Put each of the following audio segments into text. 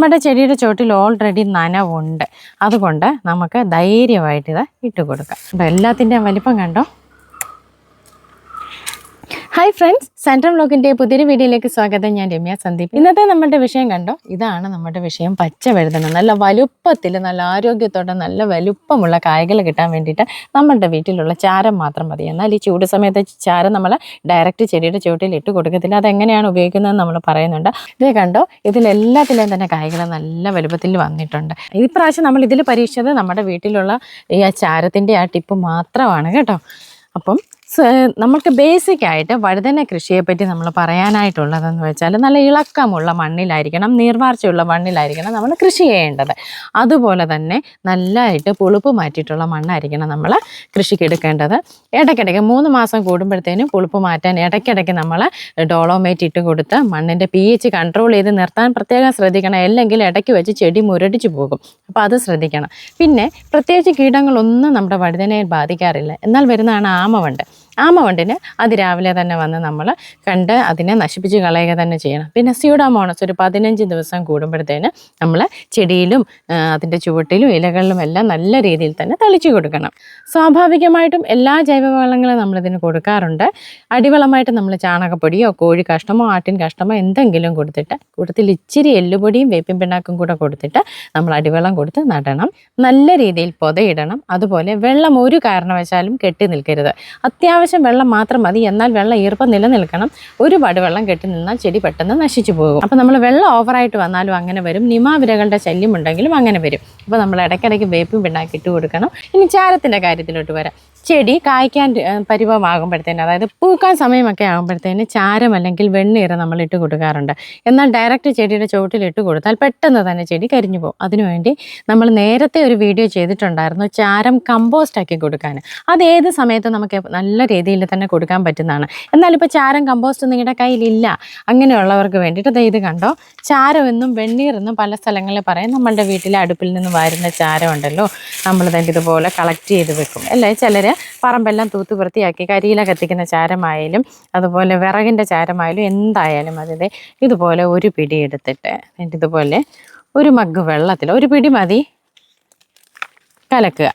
നമ്മുടെ ചെടിയുടെ ചോട്ടിൽ ഓൾറെഡി നനവുണ്ട്. അതുകൊണ്ട് നമുക്ക് ധൈര്യമായിട്ട് ഇത് ഇട്ട് കൊടുക്കാം. അപ്പോൾ എല്ലാത്തിന്റെയും വലിപ്പം കണ്ടോ? ഹായ് ഫ്രണ്ട്സ് സെൻട്രൽ ബ്ലോക്കിന്റെ പുതിയൊരു വീഡിയോയിലേക്ക് സ്വാഗതം. ഞാൻ രമ്യ സന്ദീപ്. ഇന്നത്തെ നമ്മുടെ വിഷയം കണ്ടോ? ഇതാണ് നമ്മുടെ വിഷയം പച്ച വഴുതന. നല്ല വലുപ്പത്തിൽ നല്ല ആരോഗ്യത്തോടെ നല്ല വലുപ്പമുള്ള കായകൾ കിട്ടാൻ വേണ്ടിയിട്ട് നമ്മളുടെ വീട്ടിലുള്ള ചാരം മാത്രം മതി. എന്നാൽ ഈ ചൂട് സമയത്ത് ചാരം നമ്മൾ ഡയറക്റ്റ് ചെടിയുടെ ചുവട്ടിൽ ഇട്ട് കൊടുക്കത്തില്ല. അതെങ്ങനെയാണ് ഉപയോഗിക്കുന്നത് നമ്മൾ പറയുന്നുണ്ട്. ഇത് കണ്ടോ? ഇതിലെല്ലാത്തിലെയും തന്നെ കായകൾ നല്ല വലുപ്പത്തിൽ വന്നിട്ടുണ്ട്. ഈ പ്രാവശ്യം നമ്മൾ ഇതിൽ പരീക്ഷിച്ചത് നമ്മുടെ വീട്ടിലുള്ള ഈ ആ ചാരത്തിന്റെ ആ ടിപ്പ് മാത്രമാണ് കേട്ടോ. അപ്പം നമുക്ക് ബേസിക് ആയിട്ട് വഴുതന കൃഷിയെപ്പറ്റി നമ്മൾ പറയാനായിട്ടുള്ളതെന്ന് വെച്ചാൽ നല്ല ഇളക്കമുള്ള മണ്ണിലായിരിക്കണം നീർവാർച്ചയുള്ള മണ്ണിലായിരിക്കണം നമ്മൾ കൃഷി ചെയ്യേണ്ടത്. അതുപോലെ തന്നെ നല്ലതായിട്ട് പുളിപ്പ് മാറ്റിയിട്ടുള്ള മണ്ണായിരിക്കണം നമ്മൾ കൃഷിക്ക് എടുക്കേണ്ടത്. ഇടയ്ക്കിടയ്ക്ക് മൂന്ന് മാസം കൂടുമ്പോഴത്തേനും പുളിപ്പ് മാറ്റാൻ ഇടയ്ക്കിടയ്ക്ക് നമ്മൾ ഡോളോമേറ്റ് ഇട്ട് കൊടുത്ത് മണ്ണിന്റെ പി എച്ച് കൺട്രോൾ ചെയ്ത് നിർത്താൻ പ്രത്യേകം ശ്രദ്ധിക്കണം. അല്ലെങ്കിൽ ഇടയ്ക്ക് വെച്ച് ചെടി മുരടിച്ച് പോകും. അപ്പോൾ അത് ശ്രദ്ധിക്കണം. പിന്നെ പ്രത്യേകിച്ച് കീടങ്ങളൊന്നും നമ്മുടെ വഴുതനയിൽ ബാധിക്കാറില്ല. എന്നാൽ വരുന്നതാണ് ആമവണ്ട്. ആമവണ്ടിന് അതിരാവിലെ തന്നെ വന്ന് നമ്മൾ കണ്ട് അതിനെ നശിപ്പിച്ച് കളയുക തന്നെ ചെയ്യണം. പിന്നെ സ്യൂഡാമോണസ് ഒരു പതിനഞ്ച് ദിവസം കൂടുമ്പോഴത്തേന് നമ്മൾ ചെടിയിലും അതിന്റെ ചുവട്ടിലും ഇലകളിലും എല്ലാം നല്ല രീതിയിൽ തന്നെ തളിച്ചു കൊടുക്കണം. സ്വാഭാവികമായിട്ടും എല്ലാ ജൈവവളങ്ങളും നമ്മളിതിന് കൊടുക്കാറുണ്ട്. അടിവളമായിട്ട് നമ്മൾ ചാണകപ്പൊടിയോ കോഴി കഷ്ടമോ ആട്ടിൻ കഷ്ടമോ എന്തെങ്കിലും കൊടുത്തിട്ട് കൂട്ടത്തിൽ ഇച്ചിരി എല്ലുപൊടിയും വേപ്പിൻ പിണ്ണാക്കും കൂടെ കൊടുത്തിട്ട് നമ്മൾ അടിവെള്ളം കൊടുത്ത് നടണം. നല്ല രീതിയിൽ പൊതയിടണം. അതുപോലെ വെള്ളം ഒരു കാരണവശാലും കെട്ടി നിൽക്കരുത്. അത്യാവശ്യം വെള്ളം മാത്രം മതി. എന്നാൽ വെള്ളം ഈർപ്പം നിലനിൽക്കണം. ഒരുപാട് വെള്ളം കെട്ടി നിന്നാൽ ചെടി പെട്ടെന്ന് നശിച്ചു പോകും. അപ്പോൾ നമ്മൾ വെള്ളം ഓവറായിട്ട് വന്നാലും അങ്ങനെ വരും. നിമാവിരകളുടെ ശല്യം ഉണ്ടെങ്കിലും അങ്ങനെ വരും. അപ്പോൾ നമ്മൾ ഇടയ്ക്കിടയ്ക്ക് വേപ്പും പിണ്ണാക്കി ഇട്ട് കൊടുക്കണം. ഇനി ചാരത്തിന്റെ കാര്യത്തിലോട്ട് വരാം. ചെടി കായ്ക്കാൻ പരിഭവമാകുമ്പോഴത്തേന് അതായത് പൂക്കാൻ സമയമൊക്കെ ആകുമ്പോഴത്തേന് ചാരം അല്ലെങ്കിൽ വെണ്ണീറ് നമ്മൾ ഇട്ട് കൊടുക്കാറുണ്ട്. എന്നാൽ ഡയറക്റ്റ് ചെടിയുടെ ചുവട്ടിൽ ഇട്ട് കൊടുത്താൽ പെട്ടെന്ന് തന്നെ ചെടി കരിഞ്ഞു പോകും. അതിനുവേണ്ടി നമ്മൾ നേരത്തെ ഒരു വീഡിയോ ചെയ്തിട്ടുണ്ടായിരുന്നു ചാരം കമ്പോസ്റ്റ് ആക്കി കൊടുക്കാൻ. അത് ഏത് സമയത്തും നമുക്ക് നല്ല രീതിയിൽ തന്നെ കൊടുക്കാൻ പറ്റുന്നതാണ്. എന്നാൽ ഇപ്പോൾ ചാരം കമ്പോസ്റ്റ് നിങ്ങളുടെ കയ്യിലില്ല. അങ്ങനെയുള്ളവർക്ക് വേണ്ടിയിട്ട് ഇത് കണ്ടോ? ചാരം ചാരമെന്നും വെണ്ണീറെന്നും പല സ്ഥലങ്ങളിൽ പറയും. നമ്മളുടെ വീട്ടിലെ അടുപ്പിൽ നിന്ന് വരുന്ന ചാരമുണ്ടല്ലോ നമ്മൾ തന്നെ ഇതുപോലെ കളക്ട് ചെയ്ത് വെക്കും. അല്ലേ? ചിലർ പറമ്പെല്ലാം തൂത്ത് വൃത്തിയാക്കി കരിയില കത്തിക്കുന്ന ചാരമായാലും അതുപോലെ വിറകിന്റെ ചാരമായാലും എന്തായാലും അതിന്റെ ഇതുപോലെ ഒരു പിടി എടുത്തിട്ട് എന്നിട്ട് ഇതുപോലെ ഒരു മഗ് വെള്ളത്തിൽ ഒരു പിടി മതി. കലക്കുക.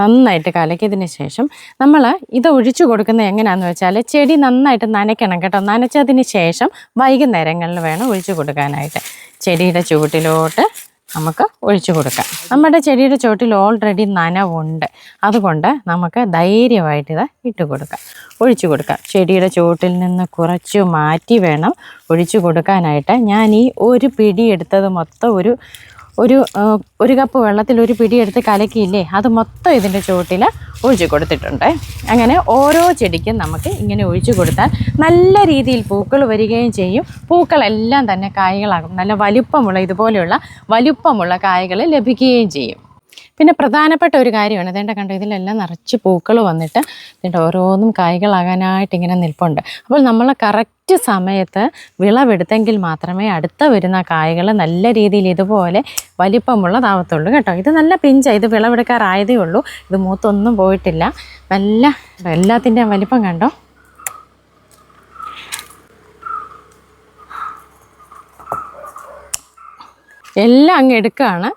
നന്നായിട്ട് കലക്കിയതിന് ശേഷം നമ്മൾ ഇത് ഒഴിച്ചു കൊടുക്കുന്നത് എങ്ങനെയാണെന്ന് വെച്ചാൽ ചെടി നന്നായിട്ട് നനയ്ക്കണം കേട്ടോ. നനച്ചതിന് ശേഷം വൈകുന്നേരങ്ങളിൽ വേണം ഒഴിച്ചു കൊടുക്കാനായിട്ട്. ചെടിയുടെ ചുവട്ടിലോട്ട് നമുക്ക് ഒഴിച്ചു കൊടുക്കാം. നമ്മുടെ ചെടിയുടെ ചോട്ടിൽ ഓൾറെഡി നനവുണ്ട്. അതുകൊണ്ട് നമുക്ക് ധൈര്യമായിട്ട് ഇത് ഇട്ട് കൊടുക്കാം. ഒഴിച്ചു കൊടുക്കാം. ചെടിയുടെ ചുവട്ടിൽ നിന്ന് കുറച്ച് മാറ്റി വേണം. ഒഴിച്ചു കൊടുക്കാനായിട്ട് ഞാൻ ഈ ഒരു പിടി എടുത്തത് മൊത്തം ഒരു ഒരു ഒരു കപ്പ് വെള്ളത്തിൽ ഒരു പിടിയെടുത്ത് കലക്കിയില്ലേ അത് മൊത്തം ഇതിന്റെ ചുവട്ടിൽ ഒഴിച്ചു കൊടുത്തിട്ടുണ്ട്. അങ്ങനെ ഓരോ ചെടിക്കും നമുക്ക് ഇങ്ങനെ ഒഴിച്ചു കൊടുത്താൽ നല്ല രീതിയിൽ പൂക്കൾ വരികയും ചെയ്യും. പൂക്കളെല്ലാം തന്നെ കായ്കളാകും. നല്ല വലുപ്പമുള്ള ഇതുപോലെയുള്ള വലുപ്പമുള്ള കായ്കൾ ലഭിക്കുകയും ചെയ്യും. പിന്നെ പ്രധാനപ്പെട്ട ഒരു കാര്യമാണ്. ഇതേണ്ട കണ്ടോ ഇതിലെല്ലാം നിറച്ച് പൂക്കൾ വന്നിട്ട് ഇതിന്റെ ഓരോന്നും കായ്കളാകാനായിട്ട് ഇങ്ങനെ നിൽപ്പുണ്ട്. അപ്പോൾ നമ്മൾ കറക്റ്റ് സമയത്ത് വിളവെടുത്തെങ്കിൽ മാത്രമേ അടുത്ത വരുന്ന കായ്കൾ നല്ല രീതിയിൽ ഇതുപോലെ വലിപ്പമുള്ളതാവത്തുള്ളൂ കേട്ടോ. ഇത് നല്ല പിഞ്ച ഇത് വിളവെടുക്കാറായതേ ഉള്ളൂ. ഇത് മൂത്തൊന്നും പോയിട്ടില്ല. നല്ല എല്ലാത്തിന്റെയും വലിപ്പം കണ്ടോ? എല്ലാം അങ്ങ് എടുക്കുകയാണ്.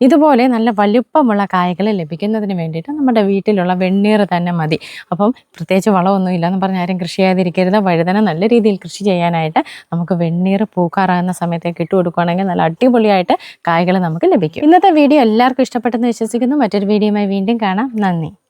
ഇതുപോലെ നല്ല വലുപ്പമുള്ള കായ്കൾ ലഭിക്കുന്നതിന് വേണ്ടിയിട്ട് നമ്മുടെ വീട്ടിലുള്ള വെണ്ണീർ തന്നെ മതി. അപ്പം പ്രത്യേകിച്ച് വളമൊന്നും ഇല്ലെന്ന് പറഞ്ഞ് ആരും കൃഷി ചെയ്യാതിരിക്കരുത്. വഴുതന നല്ല രീതിയിൽ കൃഷി ചെയ്യാനായിട്ട് നമുക്ക് വെണ്ണീർ പൂക്കാറാകുന്ന സമയത്തേക്ക് ഇട്ട് കൊടുക്കുകയാണെങ്കിൽ നല്ല അടിപൊളിയായിട്ട് കായ്കൾ നമുക്ക് ലഭിക്കും. ഇന്നത്തെ വീഡിയോ എല്ലാവർക്കും ഇഷ്ടപ്പെട്ടെന്ന് വിശ്വസിക്കുന്നു. മറ്റൊരു വീഡിയോയുമായി വീണ്ടും കാണാം. നന്ദി.